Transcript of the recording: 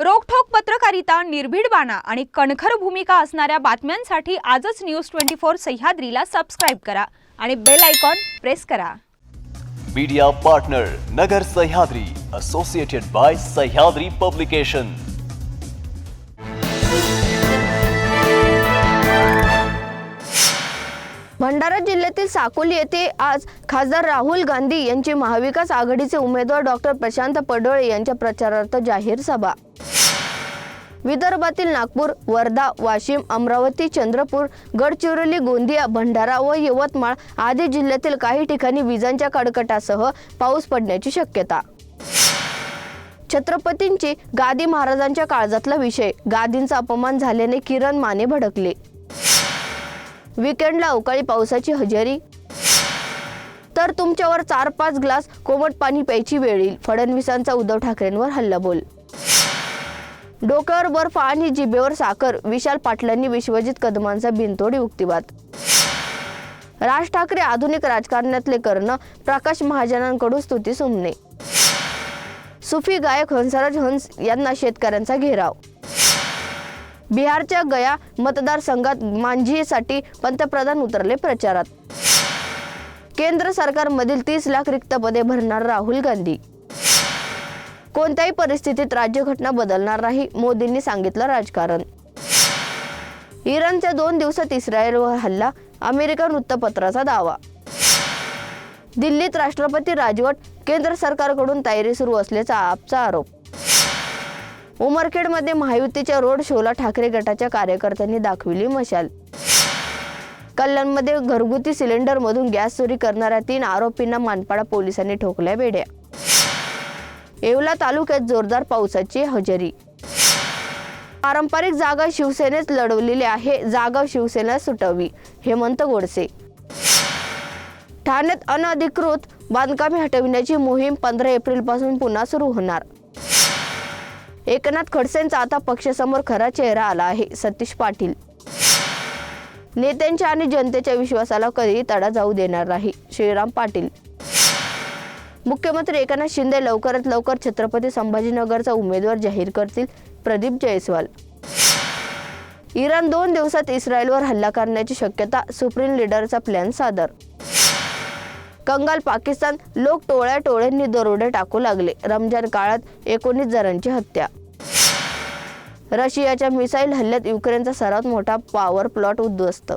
रोखोक पत्रकारिता निर्भीड बाणा आणि कणखर भूमिका असणाऱ्या बातम्यांसाठी आजच न्यूज ट्वेंटी फोर सह्याद्रीला सबस्क्राईब करा आणि बेल आयकॉन प्रेस करा. Media partner Nagar Sahyadri associated by Sahyadri publication Bhandara जिल्ह्यातील साकोली येथे आज खासदार राहुल गांधी यांची महाविकास आघाडीचे उमेदवार डॉक्टर प्रशांत पडोळे यांच्या प्रचारार्थ जाहीर सभा. विदर्भातील नागपूर वर्धा वाशिम अमरावती चंद्रपूर गडचिरोली गोंदिया भंडारा व यवतमाळ आदी जिल्ह्यातील काही ठिकाणी विजांच्या कडकटासह पाऊस पडण्याची शक्यता. छत्रपतींची गादी महाराजांच्या काळजातला विषय. गादींचा अपमान झाल्याने किरण माने भडकले. विकेंडला अवकाळी पावसाची हजेरी. तर तुमच्यावर चार पाच ग्लास कोमट पाणी प्यायची वेळ येईल. फडणवीसांचा उद्धव ठाकरेंवर हल्लाबोल. डोक्यावर बर्फ आणि जिभेवर साखर विशाल पाटलांनी विश्वजित कदमांचा बिनतोडी युक्तिवाद. राज ठाकरे आधुनिक राजकारणातले कर्ण प्रकाश महाजनांकडून स्तुती सुमने. सुफी गायक हंसराज हंस यांना शेतकऱ्यांचा घेराव. बिहारच्या गया मतदारसंघात मांझीसाठी पंतप्रधान उतरले प्रचारात. केंद्र सरकारमधील तीस लाख रिक्त पदे भरणार राहुल गांधी. कोणत्याही परिस्थितीत राज्यघटना बदलणार नाही मोदींनी सांगितलं राजकारण. इराणच्या दोन दिवसात इस्रायलवर हल्ला अमेरिकन वृत्तपत्राचा दावा. दिल्लीत राष्ट्रपती राजवट केंद्र सरकारकडून तयारी सुरू असल्याचा आपचा आरोप. उमरखेडमध्ये महायुतीच्या रोड शोला ठाकरे गटाच्या कार्यकर्त्यांनी दाखविली मशाल. कल्याणमध्ये घरगुती सिलेंडरमधून गॅस चोरी करणाऱ्या तीन आरोपींना मानपाडा पोलिसांनी ठोकल्या बेड्या. येवला तालुक्यात जोरदार पावसाची हजेरी. पारंपरिक जागा शिवसेनेच लढवलेली आहे जागा शिवसेना सुटवी हेमंत गोडसे. ठाण्यात अनधिकृत बांधकामे हटविण्याची मोहीम पंधरा एप्रिलपासून पुन्हा सुरू होणार. एकनाथ खडसेंचा आता पक्षासमोर खरा चेहरा आला आहे सतीश पाटील. नेत्यांच्या आणि जनतेच्या विश्वासाला कधीही तडा जाऊ देणार नाही श्रीराम पाटील. मुख्यमंत्री एकनाथ शिंदे लवकरात लवकर छत्रपती संभाजीनगरचा उमेदवार जाहीर करतील प्रदीप जयस्वाल. इराण दोन दिवसात इस्रायलवर हल्ला करण्याची शक्यता सुप्रीम लीडरचा प्लॅन सादर. कंगाल पाकिस्तान लोक टोळ्या टोळ्यांनी दरोडे टाकू लागले रमजान काळात एकोणीस जणांची हत्या. रशियाच्या मिसाईल हल्ल्यात युक्रेनचा सर्वात मोठा पॉवर प्लॉट उद्ध्वस्त.